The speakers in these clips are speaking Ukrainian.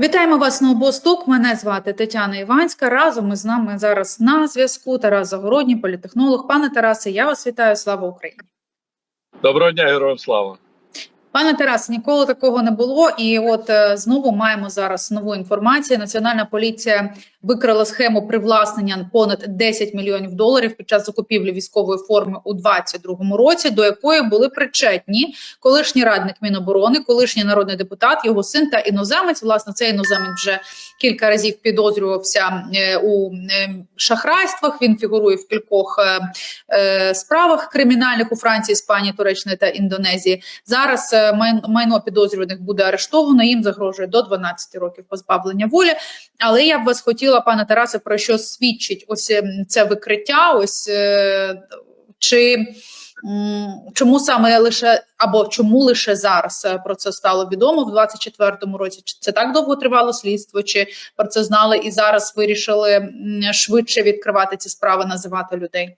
Вітаємо вас на обосток. Мене звати Тетяна Іванська. Разом із нами зараз на зв'язку Тарас Загородній, політехнолог. Пане Тарасе, я вас вітаю. Слава Україні. Доброго дня, героям слава. Пане Тарасе, ніколи такого не було. І от е, знову маємо зараз нову інформацію. Національна поліція викрила схему привласнення понад 10 мільйонів доларів під час закупівлі військової форми у 2022 році, до якої були причетні колишній радник Міноборони, колишній народний депутат, його син та іноземець. Власне, цей іноземець вже кілька разів підозрювався е, у е, шахрайствах. Він фігурує в кількох е, справах кримінальних у Франції, Іспанії, Туреччини та Індонезії. Зараз майно підозрюваних буде арештовано. Їм загрожує до 12 років позбавлення волі. Але я б вас хотіла, пане Тарасе, про що свідчить ось ем, це викриття? Ось е, чи чому саме лише або чому лише зараз е, про це стало відомо в 24-му році? Чи це так довго тривало слідство? Чи про це знали і зараз вирішили швидше відкривати ці справи, називати людей?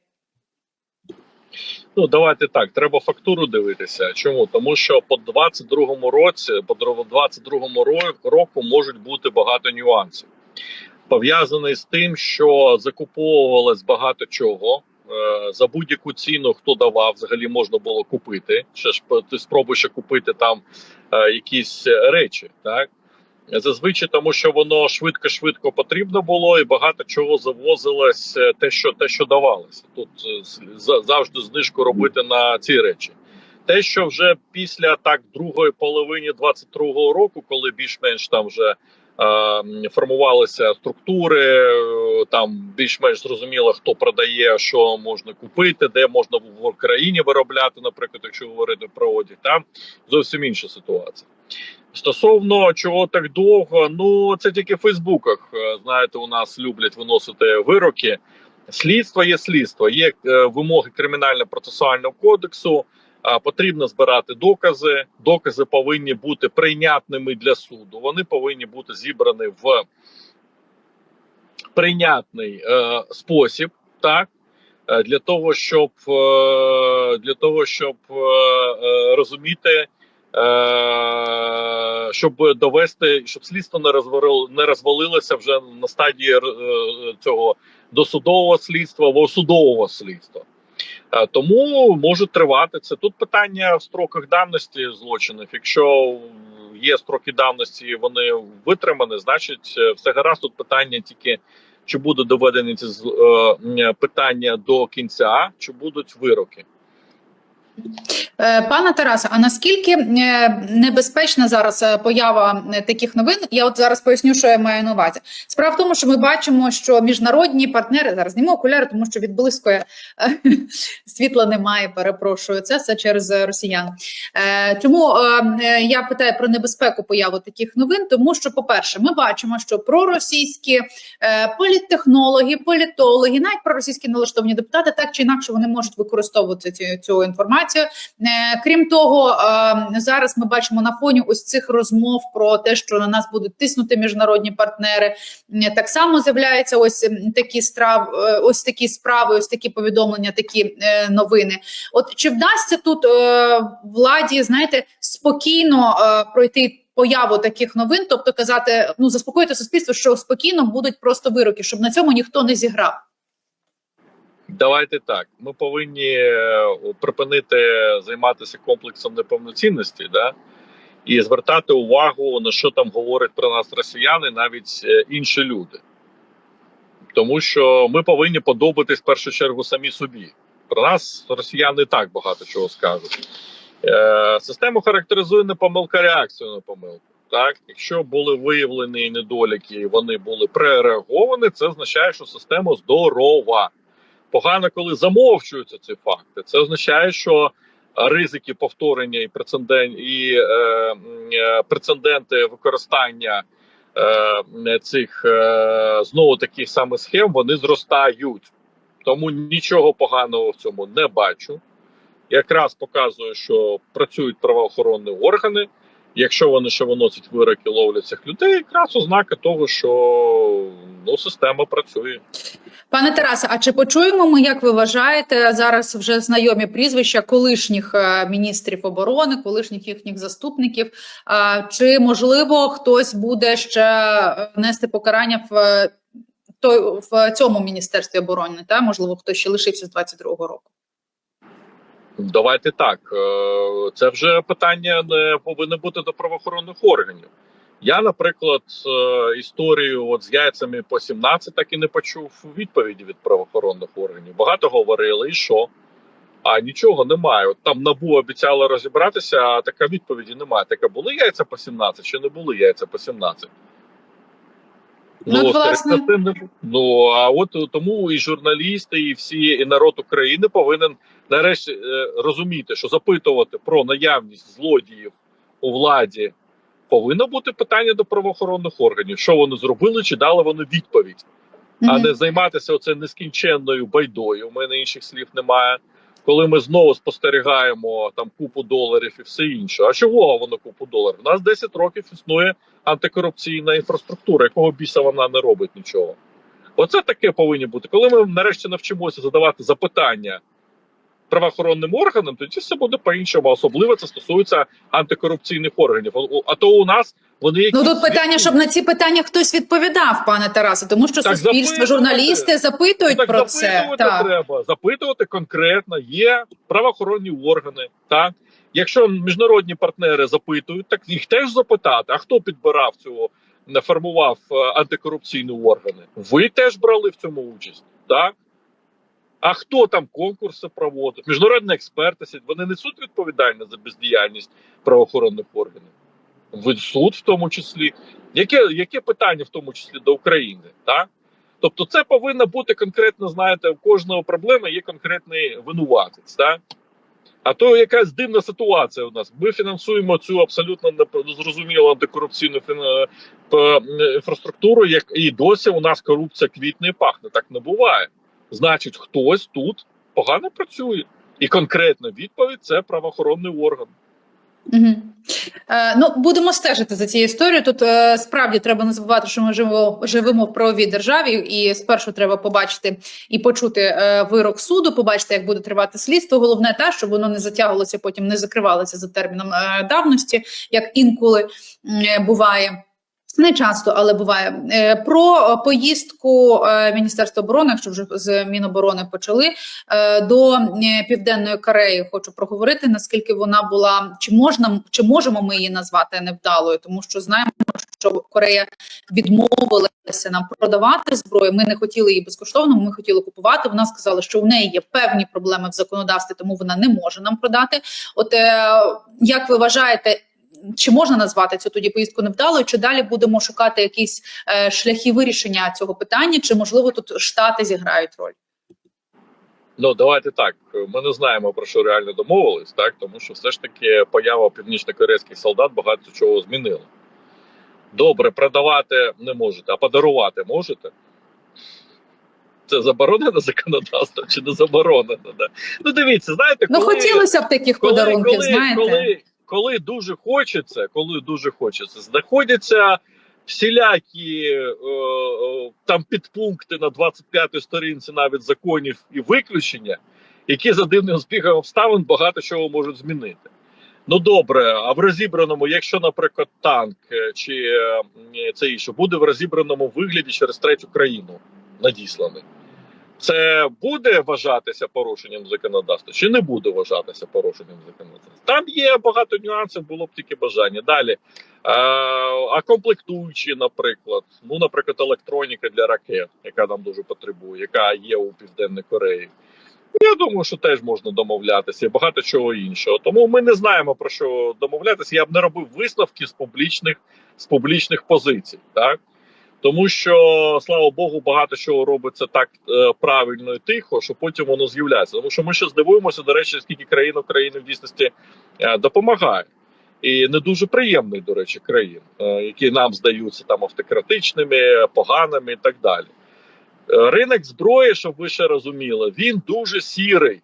Ну давайте так. Треба фактуру дивитися. Чому? Тому що по 22-му році, по 22-му року можуть бути багато нюансів. Пов'язаний з тим, що закуповувалось багато чого. Е, За будь-яку ціну, хто давав, взагалі можна було купити. Ще ж ти спробуй ще купити там е, якісь речі, так зазвичай, тому що воно швидко-швидко потрібно було, і багато чого завозилось е, те, що те, що давалося. Тут е, завжди знижку робити на ці речі. Те, що вже після так другої половини 22-го року, коли більш-менш там вже е, формувалися структури, е, там більш-менш зрозуміло, хто продає, що можна купити, де можна в Україні виробляти, наприклад, якщо говорити про одяг, там зовсім інша ситуація. Стосовно чого так довго, ну це тільки в Фейсбуках. е, Знаєте, у нас люблять виносити вироки. Слідство є слідство, є е, вимоги кримінально-процесуального кодексу. Потрібно збирати докази. Докази повинні бути прийнятними для суду. Вони повинні бути зібрані в прийнятний е, спосіб, так для того, щоб для того, щоб е, е, розуміти. Е, щоб довести, щоб слідство не розвалило, не розвалилося вже на стадії е, цього досудового слідства або судового слідства. Е, Тому може тривати це. Тут питання в строках давності злочинів. Якщо є строки давності, вони витримані, значить все гаразд. Тут питання тільки чи будуть доведені ці питання до кінця, чи будуть вироки. Е, Пане Тарасе, а наскільки е, небезпечна зараз е, поява таких новин? Я от зараз поясню, що я маю на увазі. Справа в тому, що ми бачимо, що міжнародні партнери зараз зніму окуляри, тому що відблискує е, світла немає. Перепрошую, це все через росіян. Чому я питаю про небезпеку появи таких новин? Тому що, по-перше, ми бачимо, що проросійські політтехнологи, політологи, навіть проросійські налаштовані депутати, так чи інакше вони можуть використовувати цю, цю інформацію. Е, Крім того, е, зараз ми бачимо на фоні ось цих розмов про те, що на нас будуть тиснути міжнародні партнери. е, Так само з'являються ось такі страв, ось такі справи, ось такі повідомлення, такі новини. От чи вдасться тут владі, знаєте, спокійно пройти? Появу таких новин, тобто казати, ну заспокоїти суспільство, що спокійно будуть просто вироки, щоб на цьому ніхто не зіграв. Давайте так. Ми повинні е, припинити займатися комплексом неповноцінності, да? і звертати увагу на що там говорять про нас росіяни, навіть е, інші люди. Тому що ми повинні подобатись в першу чергу самі собі. Про нас росіяни так багато чого скажуть. Е, систему характеризує не помилка, реакцію на помилку. Так, якщо були виявлені недоліки, і вони були пререаговані, це означає, що система здорова погано, коли замовчуються ці факти. Це означає, що ризики повторення і прецедент і е, е, прецеденти використання е, цих е, знову таких самих схем вони зростають. Тому нічого поганого в цьому не бачу. Якраз показує, що працюють правоохоронні органи, Якщо вони ще виносять вироки, ловлять цих людей, якраз ознака того, що ну, система працює. Пане Тарасе, а чи почуємо ми, як ви вважаєте, зараз вже знайомі прізвища колишніх е, міністрів оборони, колишніх їхніх заступників? Чи можливо хтось буде ще е, нести покарання в е, той в цьому міністерстві оборони? Та можливо, хтось ще лишився з 22-го року? Давайте так. е, Це вже питання не повинно бути до правоохоронних органів. Я, наприклад, е, історію от з яйцями по 17 так і не почув відповіді від правоохоронних органів. Багато говорили, і що? А нічого немає. От там набу обіцяло розібратися, а така відповіді немає. Така були яйця по 17 чи не були яйця по 17? Ну, от, власне. ну а от тому і журналісти, і всі, і народ України повинен нарешті е, розуміти, що запитувати про наявність злодіїв у владі повинно бути питання до правоохоронних органів, що вони зробили, чи дали вони відповідь, а не займатися оце нескінченною байдою. У мене інших слів немає. Коли ми знову спостерігаємо там купу доларів і все інше. А чого воно купу доларів? У нас 10 років існує антикорупційна інфраструктура, якого біса вона не робить нічого. Оце таке повинні бути. Коли ми нарешті навчимося задавати запитання правоохоронним органам, тоді все буде по-іншому. Особливо це стосується антикорупційних органів. А то у нас вони Ну тут питання, щоб на ці питання хтось відповідав, пане Тарасе, тому що Так суспільство, журналісти запитують так про це. запитувати Так. треба. Запитувати конкретно. Є правоохоронні органи. Так якщо міжнародні партнери запитують, так їх теж запитати. А хто підбирав цього, формував е, антикорупційні органи? Ви теж брали в цьому участь, так? А хто там конкурси проводить? Міжнародні експерти вони несуть відповідальність за бездіяльність правоохоронних органів. Ви суд в тому числі. Яке, яке питання в тому числі до України? Так? Тобто, це повинно бути конкретно, знаєте, у кожного проблеми є конкретний винуватець. Так? А то якась дивна ситуація у нас. Ми фінансуємо цю абсолютно незрозумілу антикорупційну інфраструктуру, як і досі у нас корупція квітне і пахне. Так не буває. Значить, хтось тут погано працює. І конкретна відповідь це правоохоронний орган. Угу. Е, ну, будемо стежити за цією історією. Тут е, справді треба не забувати, що ми живемо, живемо в правовій державі, і спершу треба побачити і почути е, вирок суду, побачити, як буде тривати слідство. Головне те, щоб воно не затягувалося, потім не закривалося за терміном е, давності, як інколи м, буває. Не часто, але буває Е, про поїздку е, Міністерства оборони, якщо вже з Міноборони почали е, до Південної Кореї. Хочу проговорити наскільки вона була, чи можна чи можемо ми її назвати невдалою, тому що знаємо, що Корея відмовилася нам продавати зброю. Ми не хотіли її безкоштовно. Ми хотіли купувати. Вона сказала, що у неї є певні проблеми в законодавстві, тому вона не може нам продати. От як ви вважаєте? Чи можна назвати цю тоді поїздку невдалою? Чи далі будемо шукати якісь е, шляхи вирішення цього питання? Чи можливо тут штати зіграють роль? Ну давайте так. Ми не знаємо про що реально домовились, так тому що все ж таки поява північно-корейських солдат багато чого змінила. Добре, продавати не можете, а подарувати можете. Це заборонено законодавством чи не заборонено? Да? Ну дивіться, знаєте, Ну хотілося б таких коли, подарунків. коли, знаєте, коли, коли дуже хочеться, коли дуже хочеться, знаходяться всілякі е, е, там підпункти на 25-й сторінці навіть законів і виключення, які за дивним збігом обставин багато чого можуть змінити. Ну добре, а в розібраному, якщо, наприклад, танк е, чи е, це інше буде в розібраному вигляді через третю країну надісланий, це буде вважатися порушенням законодавства, чи не буде вважатися порушенням законодавства? Там є багато нюансів, було б тільки бажання. Далі. Е, а комплектуючі, наприклад, ну, наприклад, електроніка для ракет, яка нам дуже потребує, яка є у Південній Кореї. Я думаю, що теж можна домовлятися і багато чого іншого. Тому ми не знаємо про що домовлятися. Я б не робив висновки з публічних з публічних позицій, так тому що слава Богу, багато чого робиться так е, правильно і тихо, що потім воно з'являється. Тому що ми ще здивуємося, до речі, скільки країн України в дійсності е, допомагає. І не дуже приємний, до речі, країн, е, які нам здаються там автократичними, поганими і так далі. Е, Ринок зброї, щоб ви ще розуміли, він дуже сірий.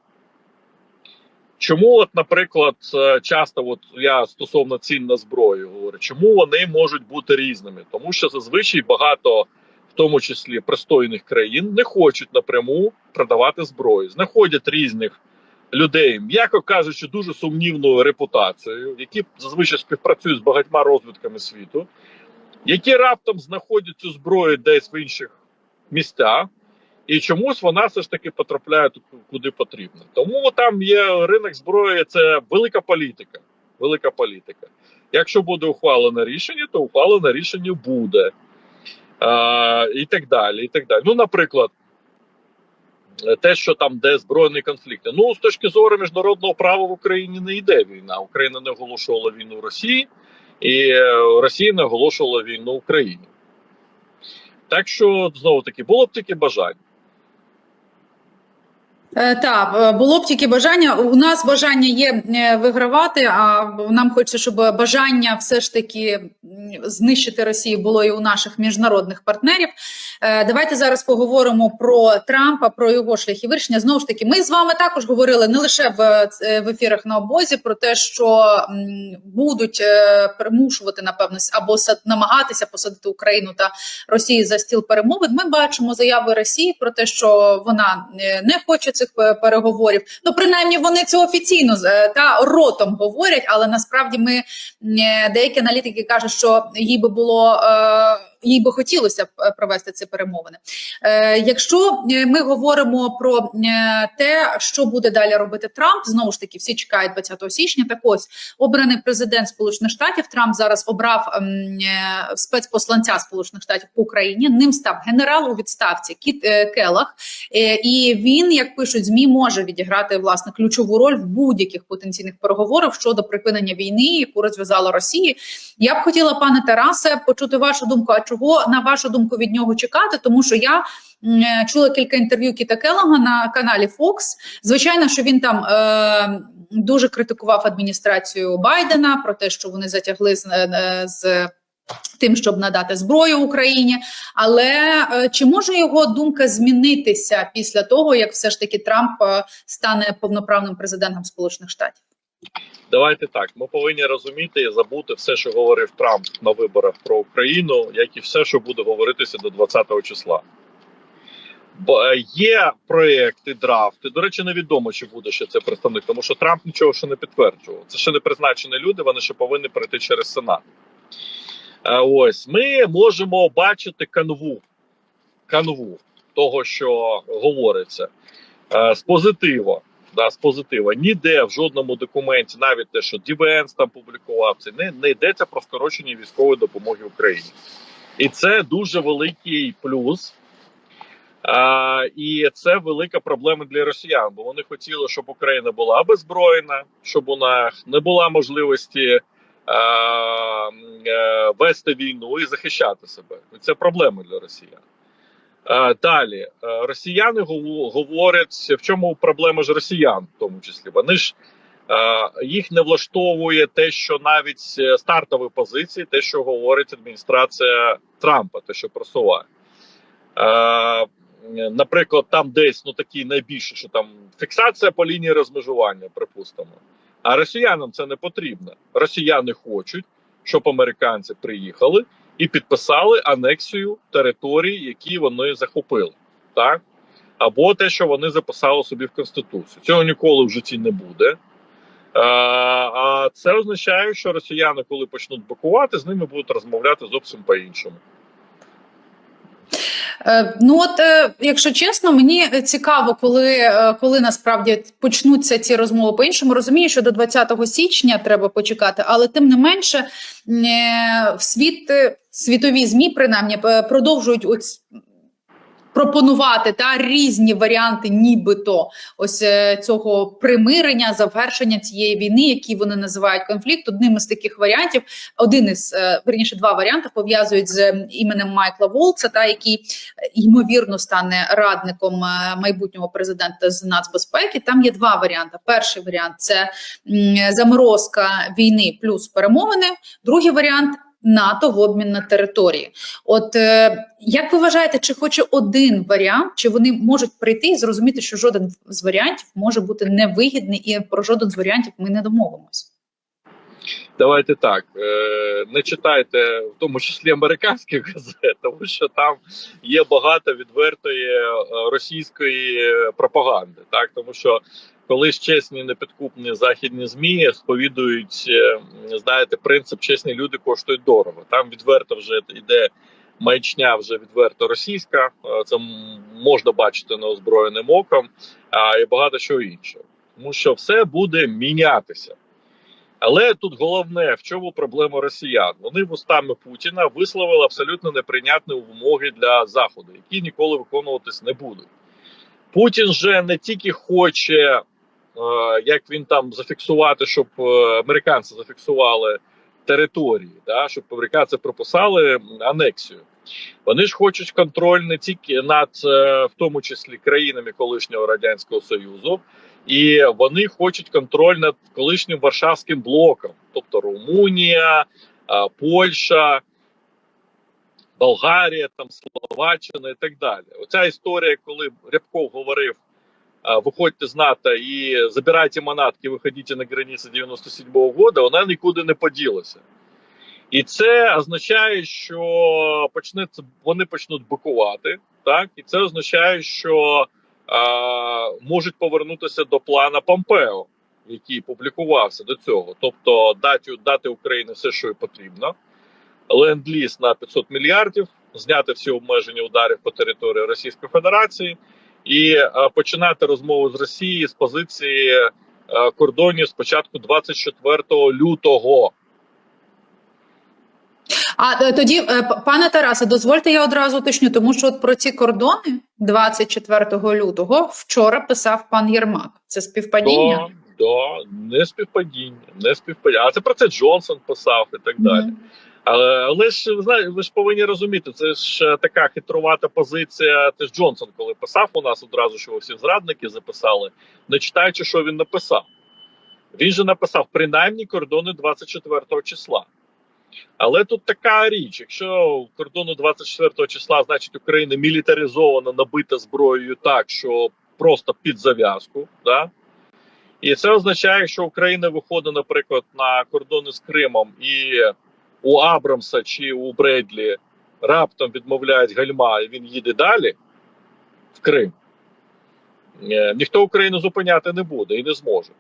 Чому, от, наприклад, е, часто от я стосовно цін на зброю говорю, чому вони можуть бути різними? Тому що зазвичай багато, в тому числі пристойних країн, не хочуть напряму продавати зброю, знаходять різних людей, м'яко кажучи, дуже сумнівною репутацією, які зазвичай співпрацюють з багатьма розвідками світу, які раптом знаходять цю зброю десь в інших місцях. І чомусь вона все ж таки потрапляє куди потрібно. Тому там є ринок зброї, це велика політика. Велика політика. Якщо буде ухвалене рішення, то ухвалене рішення буде. А, і так далі. і так далі. Ну, наприклад, те, що там де збройні конфлікти. Ну, з точки зору міжнародного права в Україні не йде війна. Україна не оголошувала війну Росії, і е, Росія не оголошувала війну Україні. Так що, знову таки, було б тільки бажання. Е, Так, е, було б тільки бажання. У нас бажання є е, вигравати, а нам хочеться, щоб бажання все ж таки знищити Росію було і у наших міжнародних партнерів. Е, Давайте зараз поговоримо про Трампа, про його шляхи вирішення. Знову ж таки, ми з вами також говорили не лише в, е, в ефірах на обозі про те, що будуть е, примушувати напевно або намагатися посадити Україну та Росію за стіл перемовин. Ми бачимо заяви Росії про те, що вона не хоче цих переговорів. Ну принаймні вони це офіційно та ротом говорять, але насправді ми деякі аналітики кажуть, що їй би було. Їй би хотілося е, провести ці перемовини. Е, якщо е, ми говоримо про те, що буде далі робити Трамп, знову ж таки, всі чекають 20 січня. Так ось обраний президент Сполучених Штатів Трамп зараз обрав ем, спецпосланця Сполучених Штатів в Україні. Ним став генерал у відставці Кіт Келах, і він, як пишуть змі, може відіграти власне ключову роль в будь-яких потенційних переговорах щодо припинення війни, яку розв'язала Росія. Я б хотіла, пане Тарасе, почути вашу думку. Чого на вашу думку від нього чекати? Тому що я е, чула кілька інтерв'ю Кіта Келлога на каналі Fox. Звичайно, що він там е, дуже критикував адміністрацію Байдена про те, що вони затягли з, е, з тим, щоб надати зброю Україні. Але е, чи може його думка змінитися після того, як все ж таки Трамп е, стане повноправним президентом Сполучених Штатів? Давайте так. Ми повинні розуміти і забути все, що говорив Трамп на виборах про Україну, як і все, що буде говоритися до 20-го числа. Бо е, є проекти, драфти. До речі, невідомо, чи буде ще це представник, тому що Трамп нічого ще не підтверджував. Це ще не призначені люди, вони ще повинні пройти через Сенат. Е, Ось ми можемо бачити канву, канву того, що говориться е, з позитива. Да, з позитива. Ніде в жодному документі, навіть те, що Дівенс там публікував, це не, не йдеться про скорочення військової допомоги Україні. І це дуже великий плюс. А, і це велика проблема для росіян, бо вони хотіли, щоб Україна була беззброєна, щоб нас не була можливості а, е, вести війну і захищати себе. Це проблема для росіян. Е, Далі Е, росіяни гов- говорять, в чому проблема ж росіян, в тому числі. Вони ж е, їх не влаштовує те, що навіть стартові позиції, те, що говорить адміністрація Трампа, те, що просуває. Наприклад, там десь ну такі найбільше, що там фіксація по лінії розмежування, припустимо. А росіянам це не потрібно. Росіяни хочуть, щоб американці приїхали і підписали анексію територій, які вони захопили, так або те, що вони записали собі в конституцію. Цього ніколи в житті не буде. А, а це означає, що росіяни, коли почнуть блокувати, з ними будуть розмовляти зовсім по-іншому. Е, Ну от, е, якщо чесно, мені цікаво, коли, е, коли насправді почнуться ці розмови по іншому. Розумію, що до 20 січня треба почекати, але тим не менше, е, в світ е, світові змі принаймні е, продовжують ось. Пропонувати та різні варіанти, нібито ось е, цього примирення, завершення цієї війни, які вони називають конфлікт. Одним із таких варіантів, один із е, верніше, два варіанти пов'язують з е, іменем Майкла Волца, та який е, ймовірно стане радником майбутнього президента з нацбезпеки. Там є два варіанти. Перший варіант це заморозка війни плюс перемовини. Другий варіант НАТО в обмін на території. От е, як ви вважаєте, чи хоче один варіант, чи вони можуть прийти і зрозуміти, що жоден з варіантів може бути невигідний, і про жоден з варіантів ми не домовимося? Давайте так. е, Не читайте, в тому числі американських газет, тому що там є багато відвертої е, російської пропаганди. Так, тому що колись чесні непідкупні західні змі сповідують, е, знаєте, принцип чесні люди коштують дорого. Там відверто вже йде маячня, вже відверто російська. е, Це можна бачити неозброєним оком, а і багато чого іншого, тому що все буде мінятися. Але тут головне, в чому проблема росіян? Вони вустами Путіна висловили абсолютно неприйнятні вимоги для Заходу, які ніколи виконуватись не будуть. Путін же не тільки хоче, як він там зафіксувати, щоб е, американці зафіксували території, да, щоб американці прописали анексію. Вони ж хочуть контроль не тільки над, е, в тому числі країнами колишнього радянського союзу, і вони хочуть контроль над колишнім Варшавським блоком, тобто Румунія, Польща, Болгарія, там Словаччина і так далі. Оця історія, коли Рябков говорив: виходьте з НАТО і забирайте манатки, виходіть на границі 97-го року, вона нікуди не поділася. І це означає, що почнеться, вони почнуть бикувати, так? І це означає, що а, можуть повернутися до плана Помпео, який публікувався до цього, тобто дати, дати Україні все, що їй потрібно, ленд-ліз на 500 мільярдів, зняти всі обмеження ударів по території Російської Федерації і починати розмову з Росією з позиції кордонів спочатку 24 лютого. А е, тоді, е, пане Тарасе, дозвольте я одразу уточню, тому що от про ці кордони 24 лютого вчора писав пан Єрмак. Це співпадіння? Да, да, не співпадіння, не співпадіння. А це про це Джонсон писав і так далі. Мгм. Але, але ж ви знаєте, ви ж повинні розуміти, це ж е, така хитрувата позиція. Це Джонсон, коли писав у нас одразу, що всі зрадники записали, не читаючи, що він написав. Він же написав принаймні кордони 24 числа. Але тут така річ: якщо кордону 24 числа, значить Україна мілітаризована, набита зброєю так, що просто під зав'язку, да? і це означає, що Україна виходить, наприклад, на кордони з Кримом, і у Абрамса чи у Бредлі раптом відмовляють гальма, і він їде далі в Крим. Е, Ніхто Україну зупиняти не буде і не зможе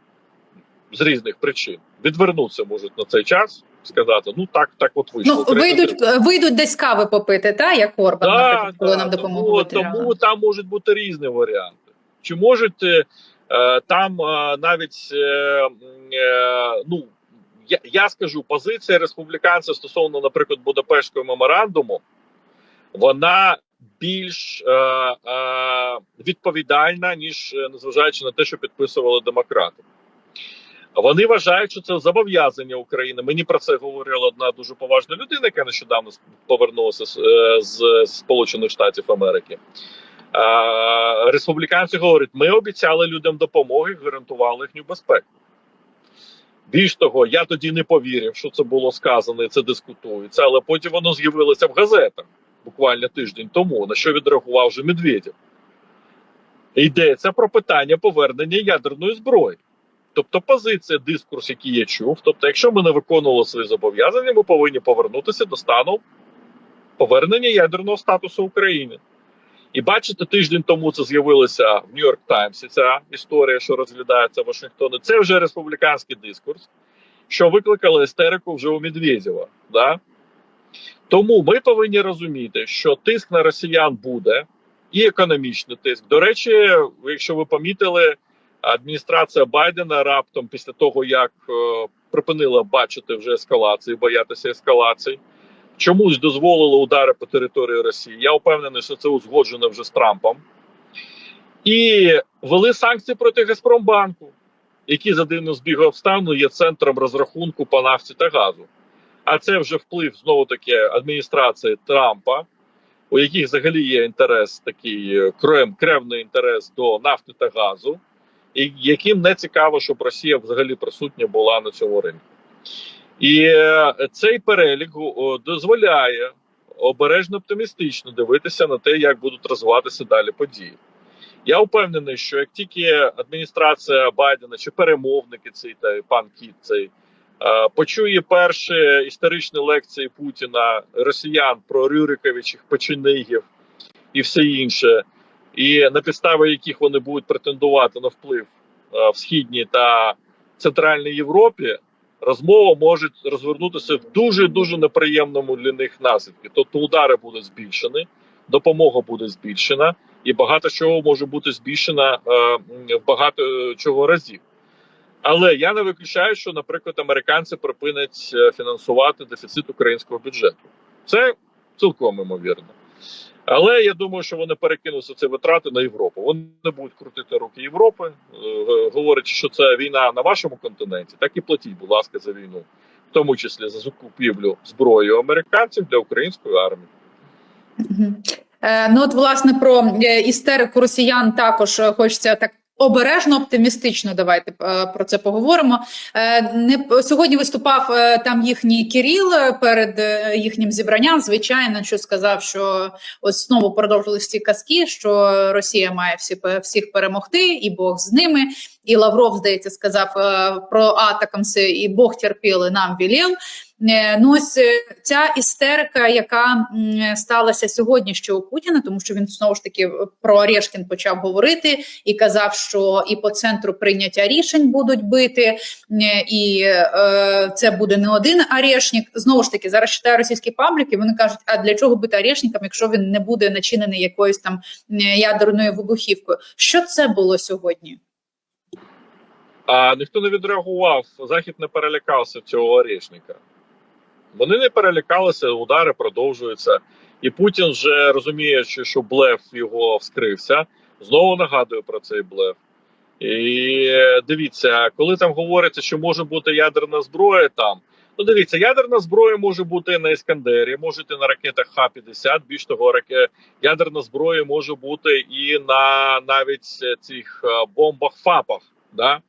з різних причин. Відвернутися можуть на цей час, сказати: ну так, так от вийшло. Ну, Україна вийдуть, вийдуть десь кави попити, та, як Орбан, наприклад, коли нам допомогу тому, тому там можуть бути різні варіанти. Чи можуть е, е, там е, навіть е, е, ну я, я скажу, позиція республіканців стосовно, наприклад, Будапештського меморандуму, вона більш е, е, відповідальна, ніж е, незважаючи на те, що підписували демократи. Вони вважають, що це зобов'язання України. Мені про це говорила одна дуже поважна людина, яка нещодавно повернулася з, е, з Сполучених Штатів Америки. А, республіканці говорять: ми обіцяли людям допомоги, гарантували їхню безпеку. Більш того, я тоді не повірив, що це було сказано, і це дискутується, але потім воно з'явилося в газетах буквально тиждень тому, на що відреагував вже Медведєв. Йдеться про питання повернення ядерної зброї. Тобто позиція, дискурс, який я чув. Тобто, якщо ми не виконували свої зобов'язання, ми повинні повернутися до стану повернення ядерного статусу України. І бачите, тиждень тому це з'явилося в Нью-Йорк Таймсі. Ця історія, що розглядається в Вашингтоні. Це вже республіканський дискурс, що викликало істерику вже у Медведєва. Да? Тому ми повинні розуміти, що тиск на росіян буде, і економічний тиск. До речі, якщо ви помітили, адміністрація Байдена раптом після того, як е, припинила бачити вже ескалації, боятися ескалацій, чомусь дозволила удари по території Росії. Я впевнений, що це узгоджено вже з Трампом. І ввели санкції проти Газпромбанку, який за дивним збігом обставин є центром розрахунку по нафті та газу. А це вже вплив знову таки адміністрації Трампа, у яких взагалі є інтерес такий е, крем, кревний інтерес до нафти та газу, і яким не цікаво, щоб Росія взагалі присутня була на цьому ринку. І е, цей перелік дозволяє обережно оптимістично дивитися на те, як будуть розвиватися далі події. Я впевнений, що як тільки адміністрація Байдена чи перемовники цей та пан Кіт цей е, почує перші історичні лекції Путіна росіян про Рюриковичів, Печенигів і все інше, і на підставі яких вони будуть претендувати на вплив е, в східній та центральній Європі, розмова може розвернутися в дуже дуже неприємному для них наслідки. Тобто удари будуть збільшені, допомога буде збільшена, і багато чого може бути збільшена е, багато чого разів. Але я не виключаю, що, наприклад, американці припинять е, фінансувати дефіцит українського бюджету. Це цілком імовірно. Але я думаю, що вони перекинуться ці витрати на Європу. Вони не будуть крутити руки Європи, е, говорячи, що це війна на вашому континенті, так і платіть, будь ласка, за війну, в тому числі за закупівлю зброї американців для української армії. Е, Ну, от, власне, про е, істерику росіян також хочеться так обережно, оптимістично. Давайте е, про це поговоримо. Е, Не сьогодні виступав е, там їхній Кіріл перед їхнім зібранням. Звичайно, що сказав, що ось знову продовжились ці казки, що Росія має всі всіх перемогти, і Бог з ними. І Лавров, здається, сказав е, про атакамси, і Бог терпіл, і нам вілів. Е, Ну, ось е, ця істерика, яка сталася сьогодні ще у Путіна, тому що він знову ж таки про Орешкін почав говорити і казав, що і по центру прийняття рішень будуть бити, і е, це буде не один Орешник. Знову ж таки, зараз читаю російські пабліки. Вони кажуть, а для чого бити Орешником, якщо він не буде начинений якоюсь там ядерною вибухівкою? Що це було сьогодні? А ніхто не відреагував. Захід не перелякався цього орешника. Вони не перелякалися, удари продовжуються. І Путін вже розуміючи, що блеф його вскрився, знову нагадує про цей блеф. І дивіться, коли там говориться, що може бути ядерна зброя там. Ну, дивіться, ядерна зброя може бути на Іскандері, може бути на ракетах Х-50. Більш того, раке... ядерна зброя може бути і на навіть цих е, бомбах ФАПах. Да?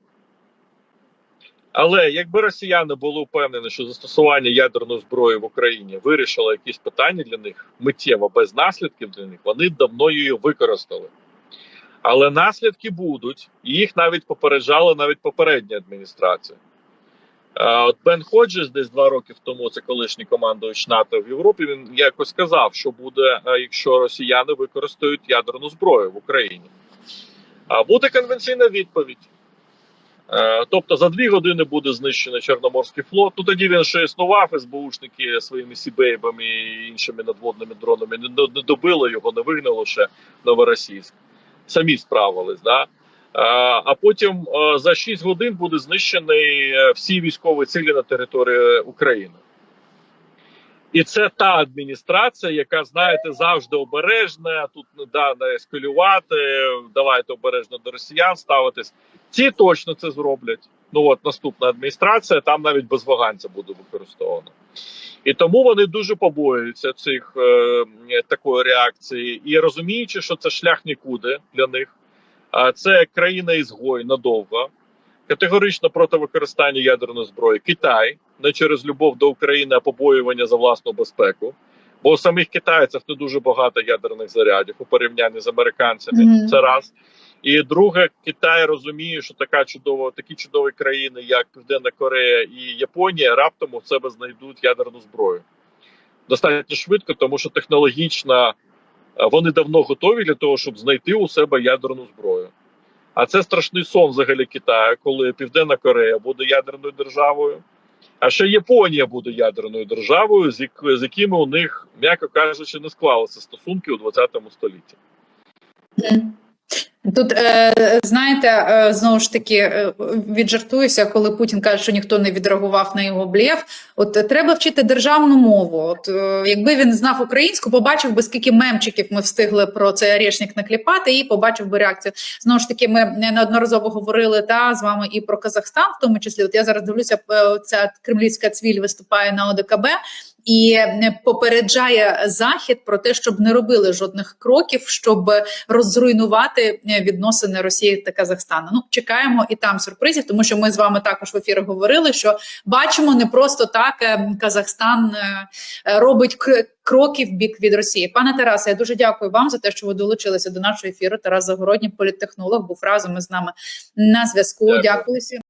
Але якби росіяни були впевнені, що застосування ядерної зброї в Україні вирішило якісь питання для них миттєво без наслідків для них, вони давно її використали. Але наслідки будуть, і їх навіть попереджала навіть попередня адміністрація. От Бен Ходжес десь два роки тому, це колишній командувач НАТО в Європі. Він якось сказав, що буде, е, якщо росіяни використають ядерну зброю в Україні. А буде конвенційна відповідь. Е, Тобто за дві години буде знищено Чорноморський флот. Ну тоді він ще існував, СБУшники своїми сібейбами і іншими надводними дронами не, добили його, не вигнало ще Новоросійськ. Самі справились. Да? Е, А потім е, за 6 годин буде знищений всі військові цілі на території України. І це та адміністрація, яка, знаєте, завжди обережна, тут не да не ескалювати, давайте обережно до росіян ставитись. Ці точно це зроблять. Ну от наступна адміністрація, там навіть без вагань це буде використовано. І тому вони дуже побоюються цих е, такої реакції, і розуміючи, що це шлях нікуди для них, а це країна ізгой надовго, категорично проти використання ядерної зброї. Китай не через любов до України, а побоювання за власну безпеку. Бо у самих китайців не дуже багато ядерних зарядів у порівнянні з американцями. Мгм. Це раз. І друге, Китай розуміє, що така чудова, такі чудові країни, як Південна Корея і Японія, раптом у себе знайдуть ядерну зброю. Достатньо швидко, тому що технологічно е, вони давно готові для того, щоб знайти у себе ядерну зброю. А це страшний сон взагалі Китаю, коли Південна Корея буде ядерною державою, а ще Японія буде ядерною державою, з, як, з якими у них, м'яко кажучи, не склалися стосунки у 20 столітті. Тут е, знаєте, е, знову ж таки е, віджартуюся, коли Путін каже, що ніхто не відреагував на його блєв. От треба вчити державну мову. От якби він знав українську, побачив би скільки мемчиків ми встигли про цей орешник накліпати, і побачив би реакцію. Знову ж таки, ми неодноразово говорили та з вами і про Казахстан, в тому числі. От я зараз дивлюся, ця кремлівська цвіль виступає на ОДКБ. І попереджає захід про те, щоб не робили жодних кроків, щоб розруйнувати е, відносини Росії та Казахстану. Ну чекаємо і там сюрпризів, тому що ми з вами також в ефірі говорили, що бачимо не просто так е, Казахстан е, робить кроки в бік від Росії. Пане Тарасе, я дуже дякую вам за те, що ви долучилися до нашого ефіру. Тарас Загородній, політтехнолог, був разом із нами на зв'язку. Дякую. Дякую всім.